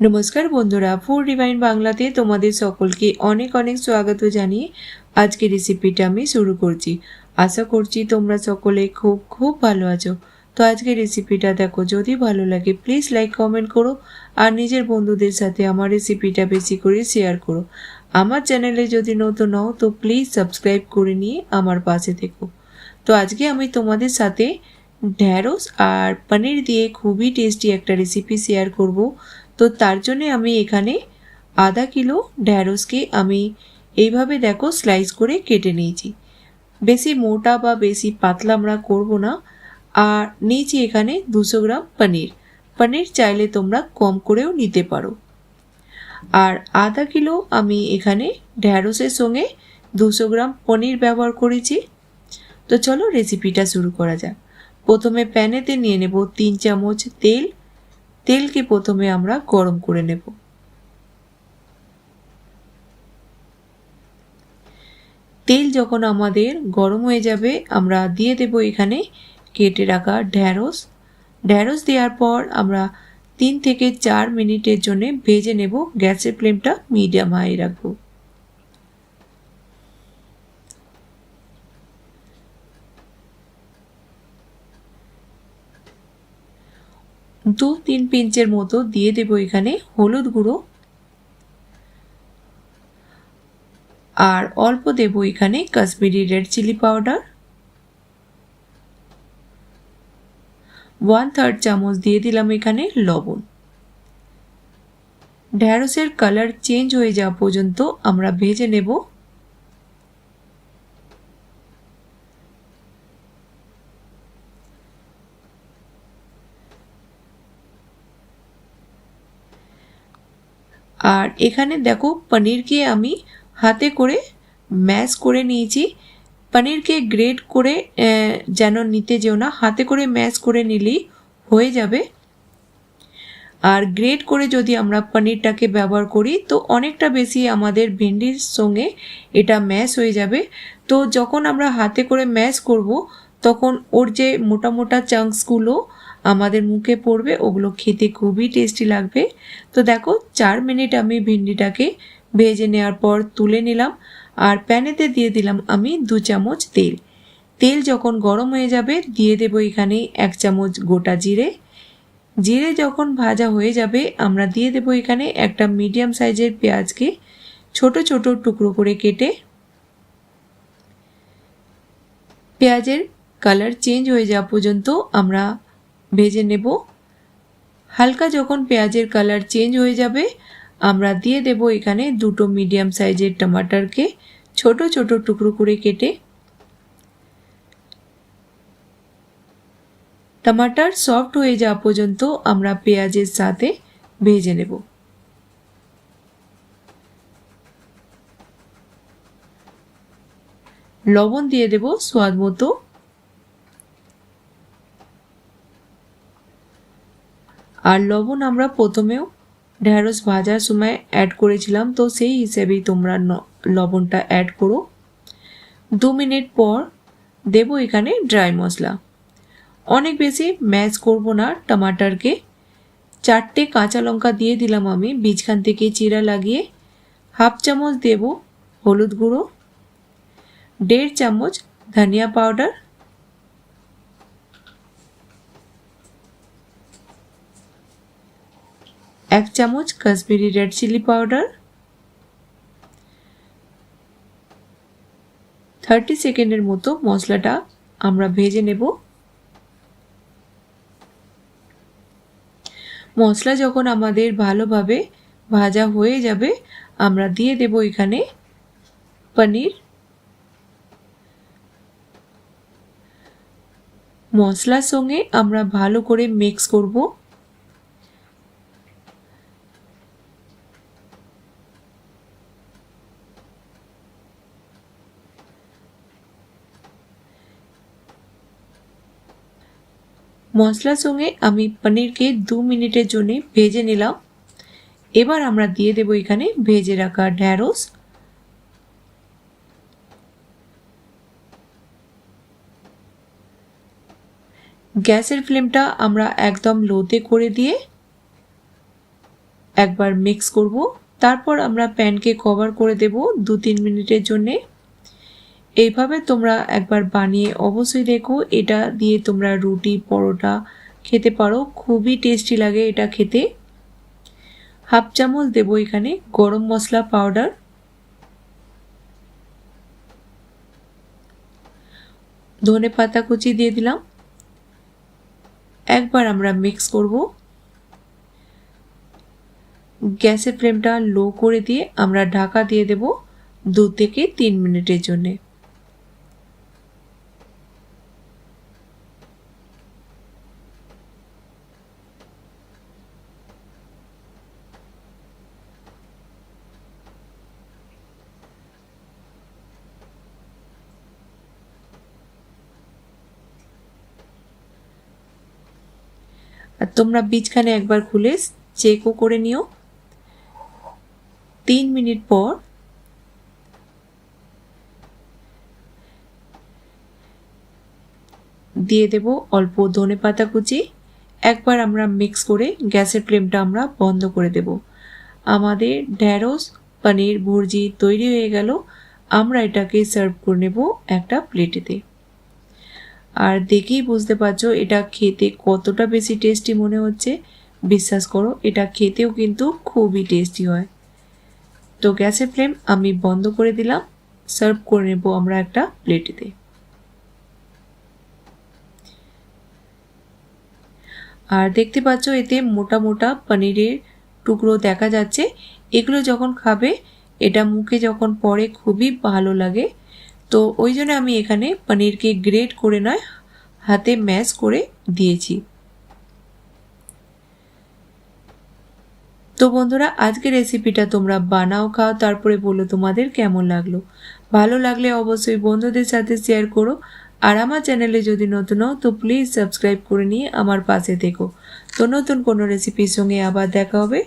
নমস্কার বন্ধুরা food divine বাংলাতে তোমাদের সকলকে অনেক অনেক স্বাগত জানিয়ে আজকে রেসিপিটা আমি শুরু করছি। আশা করছি তোমরা সকলে খুব খুব ভালো আছো। তো আজকে রেসিপিটা দেখো, যদি ভালো লাগে প্লিজ লাইক কমেন্ট করো আর নিজের বন্ধুদের সাথে আমার রেসিপিটা বেশি করে শেয়ার করো। আমার চ্যানেলে যদি নতুন হও তো প্লিজ সাবস্ক্রাইব করে নিয়ে আমার পাশে থেকো। তো আজকে আমি তোমাদের সাথে ঢ্যাঁড়স আর পনির দিয়ে খুবই টেস্টি একটা রেসিপি শেয়ার করব। তো তার জন্যে আমি এখানে আধা কিলো ঢ্যাঁড়সকে আমি এইভাবে দেখো স্লাইস করে কেটে নিয়েছি। বেশি মোটা বা বেশি পাতলা আমরা করব না। আর নিয়েছি এখানে দুশো গ্রাম পনির। পনির চাইলে তোমরা কম করেও নিতে পারো। আর আধা কিলো আমি এখানে ঢ্যাঁড়সের সঙ্গে দুশো গ্রাম পনির ব্যবহার করেছি। তো চলো রেসিপিটা শুরু করা যাক। প্রথমে প্যানেতে নিয়ে নেব তিন চামচ তেল তেলকে প্রথমে আমরা গরম করে নেব। তেল যখন আমাদের গরম হয়ে যাবে, আমরা দিয়ে দেব এখানে কেটে রাখা ঢ্যাঁড়স ঢ্যাঁড়স দেওয়ার পর আমরা তিন থেকে চার মিনিটের জন্য ভেজে নেব। গ্যাসের ফ্লেমটা মিডিয়াম হাই রাখব। দু তিন পিঞ্চের মতো দিয়ে দেব এখানে হলুদ গুঁড়ো। আর অল্প দেব এখানে Kashmiri red chilli powder. One third চামচ দিয়ে দিলাম এখানে লবণ। ঢ্যাঁড়সের কালার চেঞ্জ হয়ে যাওয়া পর্যন্ত আমরা ভেজে নেব। আর এখানে দেখো পনিরকে আমি হাতে করে ম্যাশ করে নিয়েছি। পনিরকে গ্রেড করে যেন নিতে যেও না, হাতে করে ম্যাশ করে নিলেই হয়ে যাবে। আর গ্রেড করে যদি আমরা পনিরটাকে ব্যবহার করি, তো অনেকটা বেশি আমাদের ভেন্ডির সঙ্গে এটা ম্যাশ হয়ে যাবে। তো যখন আমরা হাতে করে ম্যাশ করব, তখন ওর যে মোটা মোটা চাংসগুলো আমাদের মুখে পড়বে, ওগুলো খেতে খুবই টেস্টি লাগবে। তো দেখো, চার মিনিট আমি ভিন্ডিটাকে ভেজে নেওয়ার পর তুলে নিলাম, আর প্যানেতে দিয়ে দিলাম আমি দু চামচ তেল। তেল যখন গরম হয়ে যাবে, দিয়ে দেব এখানে এক চামচ গোটা জিরে। জিরে যখন ভাজা হয়ে যাবে, আমরা দিয়ে দেব এখানে একটা মিডিয়াম সাইজের পেঁয়াজকে ছোট ছোট টুকরো করে কেটে। পেঁয়াজের কালার চেঞ্জ হয়ে যাওয়া পর্যন্ত আমরা ভেজে নেব। হালকা যখন পেঁয়াজের কালার চেঞ্জ হয়ে যাবে, আমরা দিয়ে দেব এখানে দুটো মিডিয়াম সাইজের টমাটারকে ছোট ছোট টুকরো করে কেটে। টমাটার সফট হয়ে যাওয়া পর্যন্ত আমরা পেঁয়াজের সাথে ভেজে নেব। লবণ দিয়ে দেব স্বাদ মতো। আর লবণ আমরা প্রথমেও ঢ্যাঁড়স ভাজার সময় অ্যাড করেছিলাম, তো সেই হিসেবেই তোমরা লবণটা অ্যাড করো। দু মিনিট পর দেব এখানে ড্রাই মশলা। অনেক বেশি ম্যাচ করব না টমাটারকে। চারটে কাঁচা লঙ্কা দিয়ে দিলাম আমি, বীজখান থেকে চিরা লাগিয়ে। হাফ চামচ দেব হলুদ গুঁড়ো, দেড় চামচ ধনিয়া পাউডার এক চামচ Kashmiri red chilli powder, thirty সেকেন্ডের মতো মশলাটা আমরা ভেজে নেব। মশলা যখন আমাদের ভালোভাবে ভাজা হয়ে যাবে, আমরা দিয়ে দেব এখানে পনির। মশলার সঙ্গে আমরা ভালো করে মিক্স করব। মশলার সঙ্গে আমি পনিরকে দু মিনিটের জন্য ভেজে নিলাম। এবার আমরা দিয়ে দেব এখানে ভেজে রাখা ঢ্যাঁড়স। গ্যাসের ফ্লেমটা আমরা একদম লোতে করে দিয়ে একবার মিক্স করব। তারপর আমরা প্যানকে কভার করে দেব দু তিন মিনিটের জন্যে। এইভাবে তোমরা একবার বানিয়ে অবশ্যই দেখো। এটা দিয়ে তোমরা রুটি, পরোটা খেতে পারো। খুবই টেস্টি লাগে এটা খেতে। হাফ চামচ দেবো এখানে গরম মশলা পাউডার ধনে পাতা কুচি দিয়ে দিলাম। একবার আমরা মিক্স করব। গ্যাসের ফ্লেমটা লো করে দিয়ে আমরা ঢাকা দিয়ে দেব দু থেকে তিন মিনিটের জন্যে। আর তোমরা বীজখানে একবার খুলে চেকও করে নিও। তিন মিনিট পর দিয়ে দেব অল্প ধনে পাতা কুচি। একবার আমরা মিক্স করে গ্যাসের ফ্লেমটা আমরা বন্ধ করে দেব। আমাদের ঢ্যাঁড়স পনির, ভুর্জি তৈরি হয়ে গেল। আমরা এটাকে সার্ভ করে নেব একটা প্লেটেতে। আর দেখেই বুঝতে পারছ, এটা খেতে কতটা বেশি টেস্টি মনে হচ্ছে। বিশ্বাস করো, এটা খেতেও কিন্তু খুবই টেস্টি হয়। তো গ্যাসের ফ্লেম আমি বন্ধ করে দিলাম। সার্ভ করে নেব আমরা একটা প্লেটেতে আর দেখতে পাচ্ছ, এতে মোটা মোটা পনিরের টুকরো দেখা যাচ্ছে। এগুলো যখন খাবে, এটা মুখে যখন পড়ে, খুবই ভালো লাগে। তো ওই জন্য আমি এখানে পনিরকে গ্রেট করে নয়, হাতে ম্যাশ করে দিয়েছি। তো বন্ধুরা, আজকের রেসিপিটা তোমরা বানাও, খাও, তারপরে বলো তোমাদের কেমন লাগল। ভালো লাগলে অবশ্যই বন্ধুদের সাথে শেয়ার করো। আর আমার চ্যানেলে যদি নতুন হও, তো প্লিজ সাবস্ক্রাইব করে নিয়ে আমার পাশে থেকো। তো নতুন কোনো রেসিপির সঙ্গে আবার দেখা হবে।